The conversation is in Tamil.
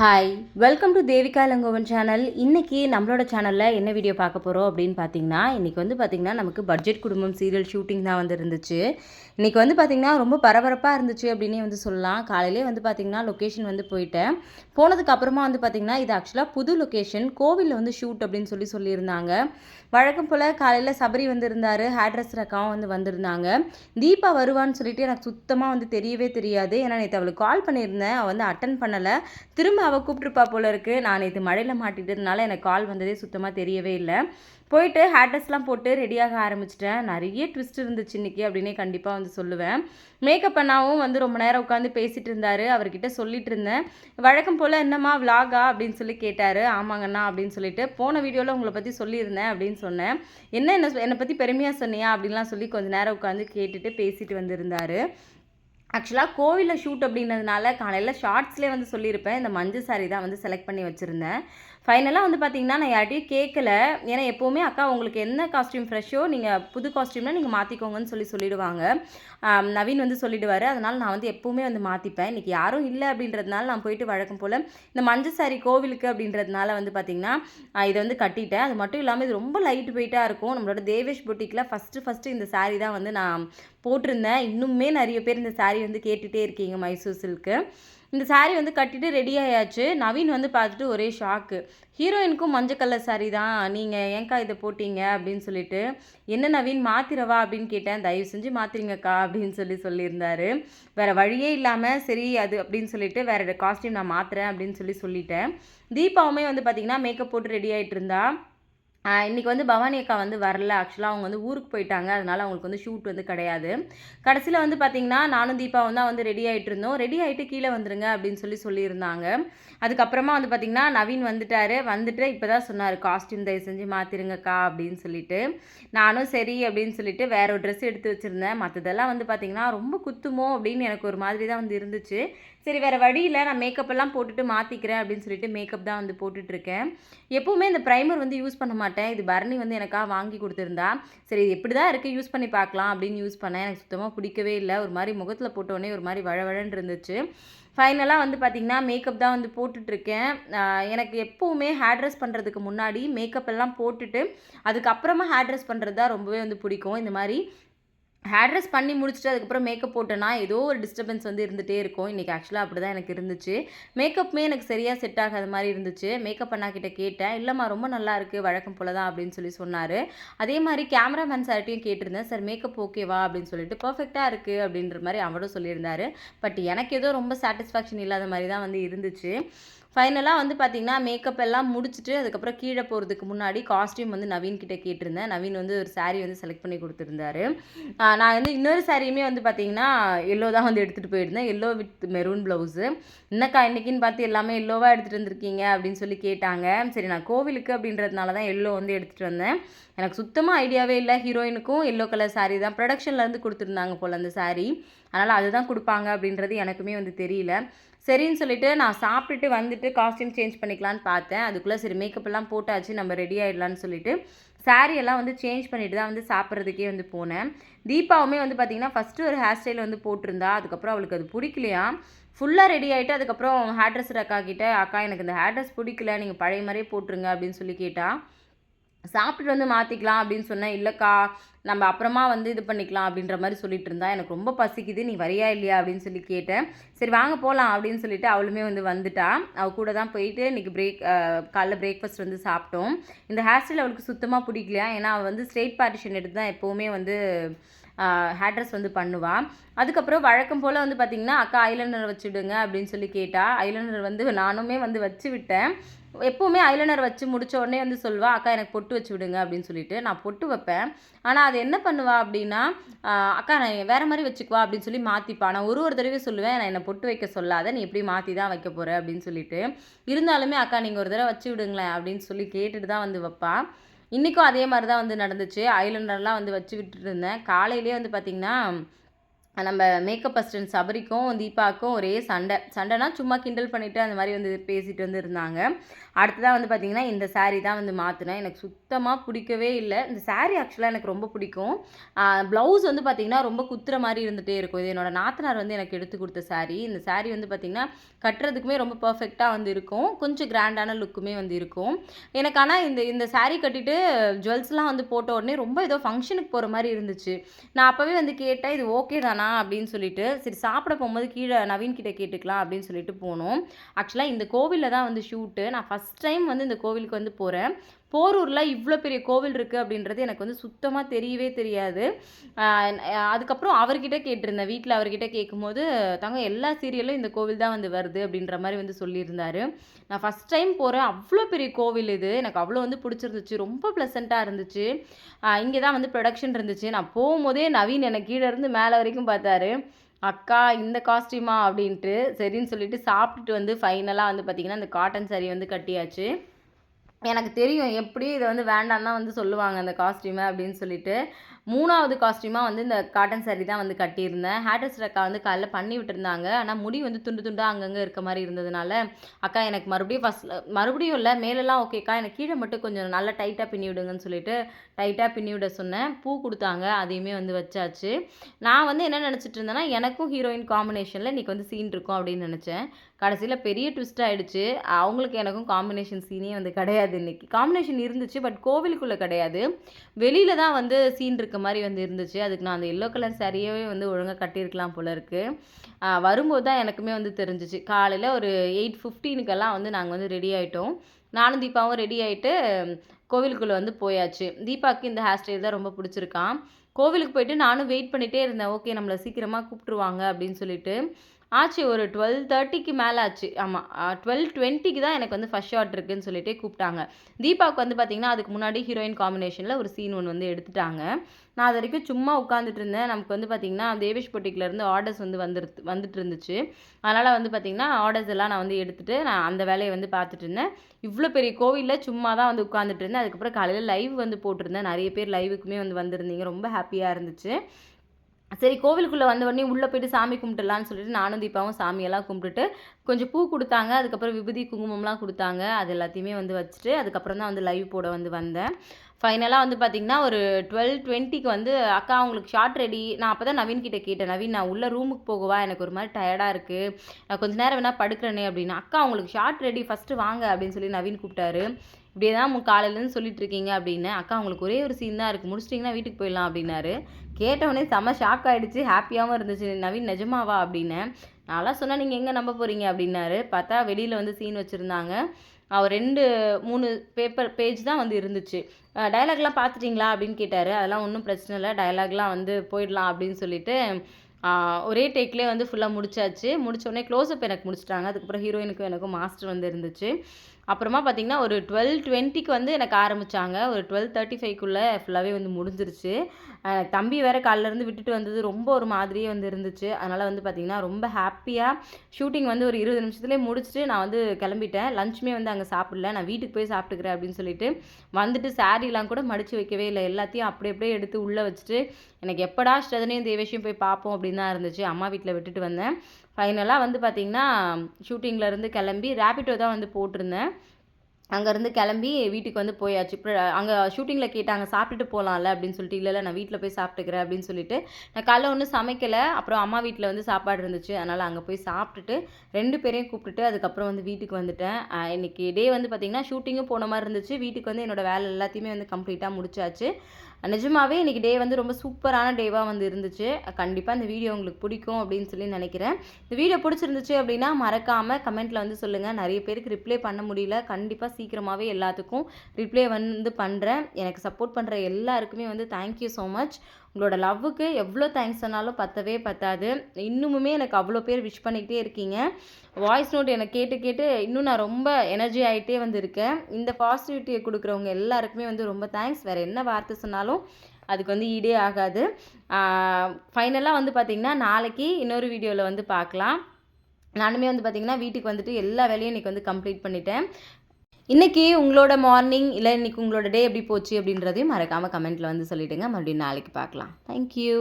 Hi welcome to Devika Elangovan channel இன்றைக்கி நம்மளோட சேனலில் என்ன வீடியோ பார்க்க போகிறோம் அப்படின்னு பார்த்தீங்கன்னா இன்றைக்கி வந்து பார்த்திங்கன்னா நமக்கு பட்ஜெட் குடும்பம் சீரியல் ஷூட்டிங் தான் வந்து இருந்துச்சு. இன்றைக்கி வந்து பார்த்திங்கன்னா ரொம்ப பரபரப்பாக இருந்துச்சு அப்படின்னே வந்து சொல்லலாம். காலையிலே வந்து பார்த்திங்கன்னா லொக்கேஷன் வந்து போயிட்டேன். போனதுக்கப்புறமா வந்து பார்த்திங்கன்னா இது ஆக்சுவலாக புது லொக்கேஷன் கோவிலில் வந்து ஷூட் அப்படின்னு சொல்லி சொல்லியிருந்தாங்க. வழக்கம் போல் காலையில் சபரி வந்திருந்தார் ஹேர் ட்ரெஸ்ஸர் அக்காவும் வந்து வந்திருந்தாங்க. தீபா வருவான்னு சொல்லிட்டு எனக்கு சுத்தமாக வந்து தெரியவே தெரியாது. ஏன்னா நேற்று அவளுக்கு கால் பண்ணியிருந்தேன். அவள் வந்து அட்டன் பண்ணலை. திரும்ப அவள் கூப்பிட்ருப்பா போல இருக்குது நான் இது மழையில் மாட்டிட்டதுனால எனக்கு கால் வந்ததே சுத்தமாக தெரியவே இல்லை. போயிட்டு ஹேட்டர்ஸ்லாம் போட்டு ரெடியாக ஆரம்பிச்சிட்டேன். நிறைய ட்விஸ்ட் இருந்துச்சு இன்னைக்கு அப்படின்னே கண்டிப்பாக வந்து சொல்லுவேன். மேக்கப் அண்ணாவும் வந்து ரொம்ப நேரம் உட்காந்து பேசிகிட்டு இருந்தார். அவர்கிட்ட சொல்லிட்டு இருந்தேன். வழக்கம் போல் என்னம்மா விலாகா அப்படின்னு சொல்லி கேட்டார். ஆமாங்கண்ணா அப்படின்னு சொல்லிட்டு போன வீடியோவில் உங்களை பற்றி சொல்லியிருந்தேன் அப்படின்னு சொன்னேன். என்ன என்ன என்னை பற்றி பெருமையாக சொன்னியா அப்படின்லாம் சொல்லி கொஞ்சம் நேரம் உட்காந்து கேட்டுட்டு பேசிட்டு வந்திருந்தார். ஆக்சுவலாக கோவிலில் ஷூட் அப்படின்றதுனால காலையில் ஷார்ட்ஸ்லேயே வந்து சொல்லியிருப்பேன். இந்த மஞ்சள் சாரி தான் வந்து செலக்ட் பண்ணி வச்சுருந்தேன். ஃபைனலாக வந்து பார்த்தீங்கன்னா நான் யார்ட்டையும் கேட்கல ஏன்னா எப்போவுமே அக்கா உங்களுக்கு என்ன காஸ்ட்யூம் ஃப்ரெஷ்ஷோ நீங்கள் புது காஸ்ட்யூம்னா நீங்கள் மாற்றிக்கோங்கன்னு சொல்லி சொல்லிடுவாங்க. நவீன் வந்து சொல்லிடுவார். அதனால் நான் வந்து எப்போவுமே வந்து மாற்றிப்பேன் இன்றைக்கி யாரும் இல்லை அப்படின்றதுனால நான் போயிட்டு வழக்கம் போல் இந்த மஞ்சள் சாரி கோவிலுக்கு அப்படின்றதுனால வந்து பார்த்திங்கன்னா இதை வந்து கட்டிட்டேன். அது மட்டும் இல்லாமல் இது ரொம்ப லைட் வெயிட்டாக இருக்கும். நம்மளோட தேவேஷ் புட்டிக்கில் ஃபஸ்ட்டு ஃபஸ்ட்டு இந்த saree தான் வந்து நான் போட்டிருந்தேன். இன்னுமே நிறைய பேர் இந்த saree வந்து கேட்டுகிட்டே இருக்கீங்க மைசூர் சில்க்கு இந்த சாரீ வந்து கட்டிட்டு ரெடி ஆயாச்சு. நவீன் வந்து பார்த்துட்டு ஒரே ஷாக்கு ஹீரோயினுக்கும் மஞ்சள் கலர் சாரீ தான். நீங்கள் ஏன்க்கா இதை போட்டீங்க? அப்படின்னு சொல்லிட்டு என்ன நவீன் மாத்திரவா? அப்படின்னு கேட்டேன். தயவு செஞ்சு மாத்திரிங்கக்கா அப்படின்னு சொல்லி சொல்லியிருந்தாரு. வேற வழியே இல்லாமல் சரி அது அப்படின்னு சொல்லிட்டு வேற காஸ்டியூம் நான் மாத்துறேன் அப்படின்னு சொல்லி சொல்லிட்டேன். தீபாவுமே வந்து பார்த்தீங்கன்னா மேக்கப் போட்டு ரெடி ஆகிட்டு இருந்தா இன்றைக்கி இன்னைக்கு வந்து பவானி அக்கா வந்து வரல. ஆக்சுவலாக அவங்க வந்து ஊருக்கு போயிட்டாங்க. அதனால் அவங்களுக்கு வந்து ஷூட் வந்து கிடையாது. கடைசியில் வந்து பார்த்திங்கன்னா நானும் தீபா வந்து வந்து ரெடி ஆகிட்டு இருந்தோம். ரெடி ஆகிட்டு கீழே வந்துருங்க அப்படின்னு சொல்லி சொல்லியிருந்தாங்க. அதுக்கப்புறமா வந்து பார்த்தீங்கன்னா நவீன் வந்துட்டார். வந்துட்டு இப்போ தான் சொன்னார் காஸ்டியூம் தயவு செஞ்சு மாற்றிருங்கக்கா அப்படின்னு சொல்லிட்டு. நானும் சரி அப்படின்னு சொல்லிட்டு வேற ஒரு ட்ரெஸ் எடுத்து வச்சுருந்தேன். மற்றதெல்லாம் வந்து பார்த்திங்கன்னா ரொம்ப குத்துமோ அப்படின்னு எனக்கு ஒரு மாதிரி தான் வந்து இருந்துச்சு. சரி வேறு வழியில் நான் மேக்கப் எல்லாம் போட்டுட்டு மாற்றிக்கிறேன் அப்படின்னு சொல்லிட்டு மேக்கப் தான் வந்து போட்டுட்ருக்கேன் எப்போவுமே இந்த ப்ரைமர் வந்து யூஸ் பண்ண மாட்டேன். இது பரணி வந்து எனக்காக வாங்கி கொடுத்துருந்தா. சரி இது எப்படி தான் இருக்குது யூஸ் பண்ணி பார்க்கலாம் அப்படின்னு யூஸ் பண்ணேன். எனக்கு சுத்தமாக பிடிக்கவே இல்லை. ஒரு மாதிரி முகத்தில் போட்டோடனே ஒரு மாதிரி வழவழன்னு இருந்துச்சு. ஃபைனலாக வந்து பார்த்திங்கன்னா மேக்கப் தான் வந்து போட்டுட்ருக்கேன். எனக்கு எப்போவுமே ஹேர் ட்ரெஸ் பண்ணுறதுக்கு முன்னாடி மேக்கப் எல்லாம் போட்டுட்டு அதுக்கப்புறமா ஹேர் ட்ரெஸ் பண்ணுறது தான் ரொம்பவே வந்து பிடிக்கும். இந்த மாதிரி ஹேர் ட்ரெஸ் பண்ணி முடிச்சுட்டு அதுக்கப்புறம் மேக்கப் போட்டேன்னா ஏதோ ஒரு டிஸ்டர்பன்ஸ் வந்து இருந்துகிட்டே இருக்கும். இன்றைக்கி ஆக்சுவலாக அப்படி தான் எனக்கு இருந்துச்சு. மேக்கப்புமே எனக்கு சரியாக செட் ஆகாத மாதிரி இருந்துச்சு. மேக்கப் அண்ணா கிட்ட கேட்டேன். இல்லைம்மா ரொம்ப நல்லா இருக்குது வழக்கம் போல தான் அப்படின்னு சொல்லி சொன்னார். அதே மாதிரி கேமராமேன் சார்ட்டையும் கேட்டிருந்தேன். சார் மேக்கப் ஓகேவா அப்படின்னு சொல்லிட்டு பர்ஃபெக்டாக இருக்குது அப்படின்ற மாதிரி அவரும் சொல்லியிருந்தாரு. பட் எனக்கு ஏதோ ரொம்ப சாட்டிஸ்ஃபேக்ஷன் இல்லாத மாதிரி தான் வந்து இருந்துச்சு. ஃபைனலாக வந்து பார்த்திங்கன்னா மேக்கப் எல்லாம் முடிச்சுட்டு அதுக்கப்புறம் கீழே போகிறதுக்கு முன்னாடி காஸ்ட்யூம் வந்து நவீன் கிட்டே கேட்டிருந்தேன். நவீன் வந்து ஒரு சாரீ வந்து செலக்ட் பண்ணி கொடுத்துருந்தாரு. நான் வந்து இன்னொரு சாரியுமே வந்து பார்த்தீங்கன்னா எல்லோ தான் வந்து எடுத்துகிட்டு போயிருந்தேன். எல்லோ வித் மெரூன் ப்ளவுஸு என்னக்கா இன்றைக்கின்னு பார்த்து எல்லாமே எல்லோவாக எடுத்துகிட்டு வந்திருக்கீங்க அப்படின்னு சொல்லி கேட்டாங்க. சரி நான் கோவிலுக்கு அப்படின்றதுனால தான் எல்லோ வந்து எடுத்துகிட்டு வந்தேன். எனக்கு சுத்தமாக ஐடியாவே இல்லை. ஹீரோயினுக்கும் எல்லோ கலர் சாரீ தான். ப்ரொடக்ஷன்லேருந்து கொடுத்துருந்தாங்க போல் அந்த சாரீ அதனால் அதுதான் கொடுப்பாங்க அப்படின்றது எனக்குமே வந்து தெரியல. சரின்னு சொல்லிட்டு நான் சாப்பிட்டுட்டு வந்துட்டு காஸ்டியூம் சேஞ்ச் பண்ணிக்கலான்னு பார்த்தேன். அதுக்குள்ளே சரி மேக்கப் எல்லாம் போட்டாச்சு நம்ம ரெடி ஆயிடலான்னு சொல்லிட்டு saree எல்லாம் வந்து சேஞ்ச் பண்ணிட்டு தான் வந்து சாப்பிட்றதுக்கே வந்து போனேன். தீபாவுமே வந்து பார்த்தீங்கன்னா ஃபஸ்ட்டு ஒரு ஹேர் ஸ்டைல் வந்து போட்டிருந்தா அதுக்கப்புறம் அவளுக்கு அது பிடிக்கலையா? ஃபுல்லாக ரெடி ஆகிட்டு அதுக்கப்புறம் ஹேர் ட்ரெஸ்ஸர் அக்கா கிட்டே அக்கா எனக்கு இந்த ஹேர் ட்ரெஸ் பிடிக்கல நீங்கள் பழைய மாதிரியே போட்டுருங்க அப்படின்னு சொல்லி கேட்டால் சாப்பிட்டுட்டு வந்து மாற்றிக்கலாம் அப்படின்னு சொன்னேன். இல்லைக்கா நம்ம அப்புறமா வந்து இது பண்ணிக்கலாம் அப்படின்ற மாதிரி சொல்லிட்டு இருந்தா எனக்கு ரொம்ப பசிக்குது நீ வரியா இல்லையா அப்படின்னு சொல்லி கேட்டேன். சரி வாங்க போகலாம் அப்படின்னு சொல்லிட்டு அவளுமே வந்து வந்துட்டா. அவள் கூட தான் போயிட்டு இன்றைக்கி பிரேக் காலைல பிரேக்ஃபாஸ்ட் வந்து சாப்பிட்டோம். இந்த ஹேர் ஸ்டைல் அவளுக்கு சுத்தமாக பிடிக்கலையா? ஏன்னா அவள் வந்து ஸ்ட்ரெயிட் பார்ட்டிஷன் எடுத்து தான் எப்போவுமே வந்து ஹேர் ட்ரெஸ் வந்து பண்ணுவாள் அதுக்கப்புறம் வழக்கம் போல் வந்து பார்த்திங்கன்னா அக்கா ஐலைனர் வச்சுடுங்க அப்படின்னு சொல்லி கேட்டால் ஐலைனர் வந்து நானுமே வந்து வச்சு விட்டேன். எப்போவுமே ஐலைனர் வச்சு முடித்த உடனே வந்து சொல்வா அக்கா எனக்கு பொட்டு வச்சு விடுங்க அப்படின்னு சொல்லிட்டு நான் பொட்டு வைப்பேன். ஆனால் அது என்ன பண்ணுவா அப்படின்னா அக்கா நான் வேற மாதிரி வச்சுக்குவா அப்படின்னு சொல்லி மாற்றிப்பா நான் ஒரு ஒரு தடவை சொல்லுவேன் நான் என்னை பொட்டு வைக்க சொல்லாத நீ எப்படி மாற்றி தான் வைக்க போகிற அப்படின்னு சொல்லிட்டு. இருந்தாலுமே அக்கா நீங்கள் ஒரு தடவை வச்சு விடுங்களேன் அப்படின்னு சொல்லி கேட்டுட்டு தான் வந்து வைப்பா. இன்றைக்கும் அதே மாதிரி தான் வந்து நடந்துச்சு. ஐலண்டர்லாம் வந்து வச்சு விட்டுட்டு இருந்தேன் காலையிலேயே வந்து பார்த்திங்கன்னா நம்ம மேக்கப் அசிஸ்டன்ட் சபரிக்கும் தீபாவுக்கும் ஒரே சண்டை. சண்டைனா சும்மா கிண்டல் பண்ணிவிட்டு அந்த மாதிரி வந்து பேசிட்டு வந்து இருந்தாங்க. அடுத்ததாக வந்து பார்த்திங்கன்னா இந்த சாரீ தான் வந்து மாற்றினேன் எனக்கு சுத்தமாக பிடிக்கவே இல்லை. இந்த சாரீ ஆக்சுவலாக எனக்கு ரொம்ப பிடிக்கும். ப்ளவுஸ் வந்து பார்த்திங்கன்னா ரொம்ப குத்துற மாதிரி இருந்துகிட்டே இருக்கும். இது என்னோடய நாத்தனார் வந்து எனக்கு எடுத்து கொடுத்த சாரீ இந்த சாரீ வந்து பார்த்திங்கன்னா கட்டுறதுக்குமே ரொம்ப பர்ஃபெக்டாக வந்து இருக்கும். கொஞ்சம் கிராண்டான லுக்குமே வந்து இருக்கும். எனக்கு ஆனால் இந்த இந்த சாரீ கட்டிட்டு ஜுவல்ஸ்லாம் வந்து போட்ட உடனே ரொம்ப ஏதோ ஃபங்க்ஷனுக்கு போகிற மாதிரி இருந்துச்சு. நான் அப்போவே வந்து கேட்டேன் இது ஓகே தானா? அப்படின்னு சொல்லிட்டு சரி சாப்பிட போகும்போது கீழே நவீன் கிட்டே கேட்டுக்கலாம் அப்படின்னு சொல்லிட்டு போனோம். ஆக்சுவலாக இந்த கோவிலில் தான் வந்து ஷூட்டு நான் ஃபஸ்ட் டைம் வந்து இந்த கோவிலுக்கு வந்து போகிறேன் போரூரில் இவ்வளோ பெரிய கோவில் இருக்குது அப்படின்றது எனக்கு வந்து சுத்தமாக தெரியவே தெரியாது. அதுக்கப்புறம் அவர்கிட்ட கேட்டிருந்தேன். வீட்டில் அவர்கிட்ட கேட்கும்போது தங்க எல்லா சீரியலும் இந்த கோவில் தான் வந்து வருது அப்படின்ற மாதிரி வந்து சொல்லியிருந்தார். நான் ஃபஸ்ட் டைம் போகிறேன் அவ்வளோ பெரிய கோவில் இது. எனக்கு அவ்வளோ வந்து பிடிச்சிருந்துச்சு. ரொம்ப ப்ளசண்ட்டாக இருந்துச்சு. இங்கே தான் வந்து ப்ரொடக்ஷன் இருந்துச்சு. நான் போகும்போதே நவீன் எனக்கு கீழே இருந்து மேலே வரைக்கும் பார்த்தாரு. அக்கா இந்த காஸ்டியூமா அப்படின்ட்டு சரின்னு சொல்லிட்டு சாப்பிட்டுட்டு வந்து ஃபைனலாக வந்து பார்த்திங்கன்னா இந்த காட்டன் saree வந்து கட்டியாச்சு. எனக்கு தெரியும் எப்படியும் இதை வந்து வேண்டாம் தான் வந்து சொல்லுவாங்க அந்த காஸ்டியூமை அப்படின்னு சொல்லிட்டு. மூணாவது காஸ்ட்யூமாக வந்து இந்த காட்டன் saree தான் வந்து கட்டியிருந்தேன். ஹேட்டர்ஸ் அக்கா வந்து காலைல பண்ணி விட்டுருந்தாங்க. ஆனால் முடி வந்து துண்டு துண்டாக அங்கங்கே இருக்க மாதிரி இருந்ததுனால அக்கா எனக்கு மறுபடியும் ஃபஸ்ட் மறுபடியும் இல்லை மேலெல்லாம் ஓகேக்கா எனக்கு கீழே மட்டும் கொஞ்சம் நல்லா டைட்டாக பின்னி விடுங்கன்னு சொல்லிட்டு டைட்டாக பின்னி விட சொன்னேன். பூ கொடுத்தாங்க அதையுமே வந்து வச்சாச்சு. நான் வந்து என்ன நினச்சிட்டு இருந்தேன்னா எனக்கும் ஹீரோயின் காம்பினேஷனில் இன்றைக்கி வந்து சீன் இருக்கும் அப்படின்னு நினச்சேன். கடைசியில் பெரிய ட்விஸ்ட் ஆகிடுச்சு அவங்களுக்கு எனக்கும் காம்பினேஷன் சீனே வந்து கிடையாது இன்றைக்கி காம்பினேஷன் இருந்துச்சு பட் கோவிலுக்குள்ளே கிடையாது. வெளியில் தான் வந்து சீன் இருக்க மாதிரி வந்து இருந்துச்சு. அதுக்கு நான் அந்த எல்லோ கலர் சாரியவே வந்து ஒழுங்காக கட்டியிருக்கலாம் போல இருக்குது வரும்போது தான் எனக்குமே வந்து தெரிஞ்சிச்சு. காலையில் ஒரு எயிட் ஃபிஃப்டீனுக்கெல்லாம் வந்து நாங்கள் வந்து ரெடி ஆகிட்டோம் நானும் தீபாவும் ரெடி ஆகிட்டு கோவிலுக்குள்ளே வந்து போயாச்சு. தீபாவுக்கு இந்த ஹேர் ஸ்டைல் தான் ரொம்ப பிடிச்சிருக்கான் கோவிலுக்கு போயிட்டு நானும் வெயிட் பண்ணிகிட்டே இருந்தேன். ஓகே நம்மளை சீக்கிரமாக கூப்பிட்ருவாங்க அப்படின்னு சொல்லிட்டு. ஆச்சு ஒரு டுவெல் தேர்ட்டிக்கு மேலே ஆச்சு ஆமாம் டுவெல் டுவெண்ட்டிக்கு தான் எனக்கு வந்து ஃபஸ்ட் ஷாட் இருக்குன்னு சொல்லிட்டு கூப்பிட்டாங்க. தீபாவுக்கு வந்து பார்த்திங்கன்னா அதுக்கு முன்னாடி ஹீரோயின் காம்பினேஷனில் ஒரு சீன் ஒன்று வந்து எடுத்துட்டாங்க. நான் அது வரைக்கும் சும்மா உட்காந்துட்டு இருந்தேன். நமக்கு வந்து பார்த்திங்கன்னா தேவேஷ் பொட்டிக்கிலேருந்து ஆர்டர்ஸ் வந்து வந்துரு வந்துட்டு இருந்துச்சு அதனால் வந்து பார்த்திங்கன்னா ஆர்டர்ஸ் எல்லாம் நான் வந்து எடுத்துகிட்டு நான் அந்த வேலையை வந்து பார்த்துட்டு இருந்தேன். இவ்வளோ பெரிய கோவிலில் சும்மா தான் வந்து உட்காந்துட்டு இருந்தேன். அதுக்கப்புறம் காலையில் லைவ் வந்து போட்டிருந்தேன். நிறைய பேர் லைவுக்குமே வந்து வந்திருந்தீங்க. ரொம்ப ஹாப்பியாக இருந்துச்சு. சரி கோவிலுக்குள்ளே வந்த உடனே உள்ளே போயிட்டு சாமி கும்பிட்டுலான்னு சொல்லிட்டு நானும் தீபாவும் சாமியெல்லாம் கும்பிட்டுட்டு கொஞ்சம் பூ கொடுத்தாங்க. அதுக்கப்புறம் விபூதி குங்குமம்லாம் கொடுத்தாங்க. அது எல்லாத்தையுமே வந்து வச்சுட்டு அதுக்கப்புறம் தான் வந்து லைவ் போட வந்து வந்தேன். ஃபைனலாக வந்து பார்த்திங்கன்னா ஒரு டுவெல் டுவெண்ட்டிக்கு வந்து அக்கா உங்களுக்கு ஷார்ட் ரெடி நான் அப்போ தான் நவீன்கிட்ட கேட்டேன் நவீன் நான் உள்ளே ரூமுக்கு போகவா? எனக்கு ஒரு மாதிரி டயர்டாக இருக்குது நான் கொஞ்ச நேரம் வேணால் படுக்கிறேனே அப்படின்னு. அக்கா அவங்களுக்கு ஷார்ட் ரெடி ஃபஸ்ட்டு வாங்க அப்படின்னு சொல்லி நவீன் கூப்பிட்டாரு. இப்படியே தான் காலையிலேருந்து சொல்லிட்டு இருக்கீங்க அப்படின்னு. அக்கா உங்களுக்கு ஒரே ஒரு சீன் தான் இருக்குது முடிச்சிட்டிங்கன்னா வீட்டுக்கு போயிடலாம் அப்படின்னாரு. கேட்டவுடனே செம்ம ஷாக் ஆகிடுச்சு ஹாப்பியாகவும் இருந்துச்சு. நவீன் நிஜமாவா அப்படின்னு. நான்லாம் சொன்னால் நீங்கள் எங்கே நம்ப போகிறீங்க அப்படின்னாரு. பார்த்தா வெளியில் வந்து சீன் வச்சுருந்தாங்க. அவர் ரெண்டு மூணு பேப்பர் பேஜ் தான் வந்து இருந்துச்சு. டயலாக்லாம் பார்த்துட்டிங்களா? அப்படின்னு கேட்டார். அதெல்லாம் ஒன்றும் பிரச்சனை இல்லை. டயலாக்லாம் வந்து போயிடலாம் அப்படின்னு சொல்லிட்டு ஒரே டேக்லேயே வந்து ஃபுல்லாக முடிச்சாச்சு. முடிச்ச க்ளோஸ்அப் எனக்கு முடிச்சிட்டாங்க. அதுக்கப்புறம் ஹீரோயினுக்கும் எனக்கும் மாஸ்டர் வந்து இருந்துச்சு. அப்புறமா பார்த்தீங்கன்னா ஒரு டுவெல் டுவெண்ட்டிக்கு வந்து எனக்கு ஆரம்பித்தாங்க ஒரு டுவெல் தேர்ட்டி ஃபைவ்க்குள்ளே ஃபுல்லாகவே வந்து முடிஞ்சிருச்சு. தம்பி வேறு காலைல இருந்து விட்டுட்டு வந்தது ரொம்ப ஒரு மாதிரியே வந்து இருந்துச்சு. அதனால் வந்து பார்த்திங்கன்னா ரொம்ப ஹாப்பியாக ஷூட்டிங் வந்து ஒரு இருபது நிமிஷத்துலேயே முடிச்சுட்டு நான் வந்து கிளம்பிட்டேன். லஞ்சுமே வந்து அங்கே சாப்பிடல. நான் வீட்டுக்கு போய் சாப்பிட்டுக்கிறேன் அப்படின்னு சொல்லிட்டு வந்துட்டு சாரீலாம் கூட மடித்து வைக்கவே இல்லை. எல்லாத்தையும் அப்படி அப்படியே எடுத்து உள்ளே வச்சுட்டு எனக்கு எப்படா ஸ்ரதனையும் தேவேஷையும் போய் பார்ப்போம் அப்படின்னு தான் இருந்துச்சு. அம்மா வீட்டில் விட்டுட்டு வந்தேன். ஃபைனலாக வந்து பார்த்திங்கன்னா ஷூட்டிங்லேருந்து கிளம்பி ரேபிட்டோ தான் வந்து போட்டிருந்தேன். அங்கேருந்து கிளம்பி வீட்டுக்கு வந்து போயாச்சு. இப்போ அங்கே ஷூட்டிங்கில் கேட்டாங்க சாப்பிட்டுட்டு போகலாம்ல அப்படின்னு சொல்லிட்டு இல்லை நான் வீட்டில் போய் சாப்பிட்டுக்கிறேன் அப்படின்னு சொல்லிட்டு. நான் காலைல ஒன்றும் சமைக்கலை. அப்புறம் அம்மா வீட்டில் வந்து சாப்பாடு இருந்துச்சு. அதனால் அங்கே போய் சாப்பிட்டுட்டு ரெண்டு பேரையும் கூப்பிட்டுட்டு அதுக்கப்புறம் வந்து வீட்டுக்கு வந்துட்டேன். இன்றைக்கி இன்னைக்கு டே வந்து பார்த்திங்கன்னா ஷூட்டிங்கும் போன மாதிரி இருந்துச்சு. வீட்டுக்கு வந்து என்னோட வேலை எல்லாத்தையுமே வந்து கம்ப்ளீட்டாக முடிச்சாச்சு. நிஜமாகவே இன்னைக்கு டே வந்து ரொம்ப சூப்பரான டேவாக வந்து இருந்துச்சு. கண்டிப்பாக இந்த வீடியோ உங்களுக்கு பிடிக்கும் அப்படின்னு சொல்லி நினைக்கிறேன். இந்த வீடியோ பிடிச்சிருந்துச்சு அப்படின்னா மறக்காமல் கமெண்ட்டில் வந்து சொல்லுங்கள் நிறைய பேருக்கு ரிப்ளை பண்ண முடியல. கண்டிப்பாக சீக்கிரமாகவே எல்லாத்துக்கும் ரிப்ளை வந்து பண்ணுறேன் எனக்கு சப்போர்ட் பண்ணுற எல்லாருக்குமே வந்து தேங்க்யூ ஸோ மச் உங்களோட லவ்வுக்கு எவ்வளோ தேங்க்ஸ் சொன்னாலும் பத்தவே பத்தாது. இன்னுமுமே எனக்கு அவ்வளோ பேர் விஷ் பண்ணிக்கிட்டே இருக்கீங்க. வாய்ஸ் நோட் எனக்கு கேட்டு கேட்டு இன்னும் நான் ரொம்ப எனர்ஜி ஆகிட்டே வந்திருக்கேன். இந்த பாசிட்டிவிட்டியை கொடுக்குறவங்க எல்லாருக்குமே வந்து ரொம்ப தேங்க்ஸ் வேறு என்ன வார்த்தை சொன்னாலும் அதுக்கு வந்து ஈடே ஆகாது. ஃபைனலாக வந்து பார்த்திங்கன்னா நாளைக்கு இன்னொரு வீடியோவில் வந்து பார்க்கலாம் நானுமே வந்து பார்த்திங்கன்னா வீட்டுக்கு வந்துட்டு எல்லா வேலையும் இன்றைக்கி வந்து கம்ப்ளீட் பண்ணிட்டேன். இன்றைக்கி உங்களோட மார்னிங் இல்லை இன்றைக்கி உங்களோட டே எப்படி போச்சு அப்படின்றதையும் மறக்காமல் கமெண்ட்டில் வந்து சொல்லிவிடுங்க மறுபடியும் நாளைக்கு பார்க்கலாம். தேங்க்யூ